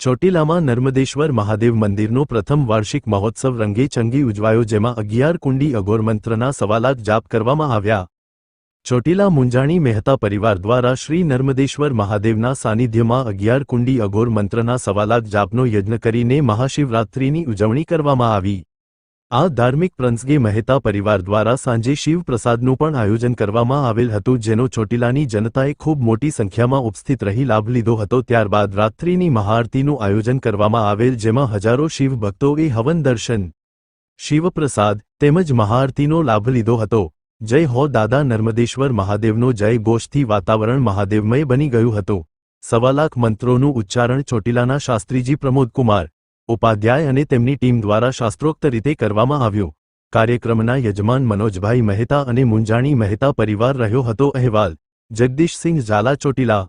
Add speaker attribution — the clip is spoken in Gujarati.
Speaker 1: ચોટીલામાં નર્મદેશ્વર મહાદેવ મંદિરનો પ્રથમ વાર્ષિક મહોત્સવ રંગે ચંગી ઉજવાયો જેમાં અગિયાર કુંડી અઘોરમંત્રના સવાલાખ જાપ કરવામાં આવ્યા. ચોટીલા મુંજાણી મહેતા પરિવાર દ્વારા શ્રી નર્મદેશ્વર મહાદેવના સાનિધ્યમાં અગિયાર કુંડી અઘોર મંત્રના સવાલાખ જાપનો યજ્ઞ કરીને મહાશિવરાત્રિની ઉજવણી કરવામાં આવી. આ ધાર્મિક પ્રંસગે મહેતા પરિવાર દ્વારા સાંજે શિવપ્રસાદનું પણ આયોજન કરવામાં આવેલ હતું, જેનો ચોટીલાની જનતાએ ખૂબ મોટી સંખ્યામાં ઉપસ્થિત રહી લાભ લીધો હતો. ત્યારબાદ રાત્રિની મહાઆરતીનું આયોજન કરવામાં આવેલ, જેમાં હજારો શિવ ભક્તોએ હવન દર્શન, શિવપ્રસાદ તેમજ મહાઆરતીનો લાભ લીધો હતો. જય હો દાદા નર્મદેશ્વર મહાદેવનો જય ઘોષથી વાતાવરણ મહાદેવમય બની ગયું હતું. સવા લાખ મંત્રોનું ઉચ્ચારણ ચોટીલાના શાસ્ત્રીજી પ્રમોદકુમાર ઉપાધ્યાય અને તેમની ટીમ દ્વારા શાસ્ત્રોક્ત રીતે કરવામાં આવ્યું. કાર્યક્રમના યજમાન મનોજભાઈ મહેતા અને મુંજાણી મહેતા પરિવાર રહ્યો હતો અહેવાલ. જગદીશસિંહ ઝાલા ચોટીલા